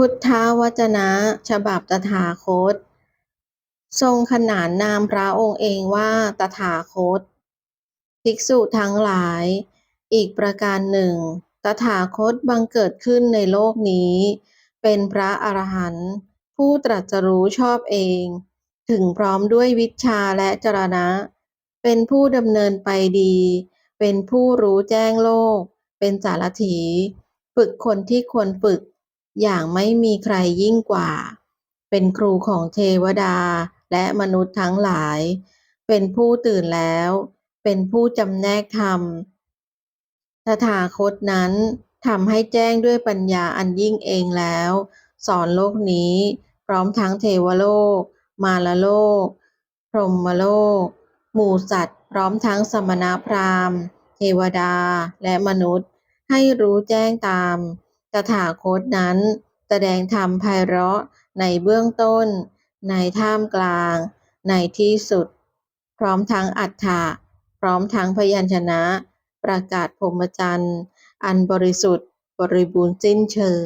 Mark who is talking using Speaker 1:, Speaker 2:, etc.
Speaker 1: พุทธวจนะฉบับตถาคต ทรงขนานนามพระองค์เองว่าตถาคต ภิกษุทั้งหลาย อีกประการหนึ่ง ตถาคตบังเกิดขึ้นในโลกนี้ เป็นพระอรหันต์ผู้ตรัสรู้ชอบเอง ถึงพร้อมด้วยวิชชาและจรณะ เป็นผู้ดำเนินไปดี เป็นผู้รู้แจ้งโลก เป็นสารถี ฝึกคนที่ควรฝึก อย่างไม่มีใครยิ่งกว่า เป็นครูของเทวดาและมนุษย์ทั้งหลาย เป็นผู้ตื่นแล้ว เป็นผู้จำแนกธรรมตถาคตนั้นทำให้แจ้งด้วยปัญญาอันยิ่งเองแล้ว สอนโลกนี้ พร้อมทั้งเทวโลก มารโลก พรหมโลก หมู่สัตว์ พร้อมทั้งสมณพราหมณ์ เทวดาและมนุษย์ให้รู้แจ้งตาม ตถาคตนั้น แสดงธรรมไพเราะในเบื้องต้น ในท่ามกลาง ในที่สุด พร้อมทั้งอัฏฐะพร้อมทั้งพยัญชนะ ประกาศพรหมจรรย์ อันบริสุทธิ์บริบูรณ์สิ้นเชิง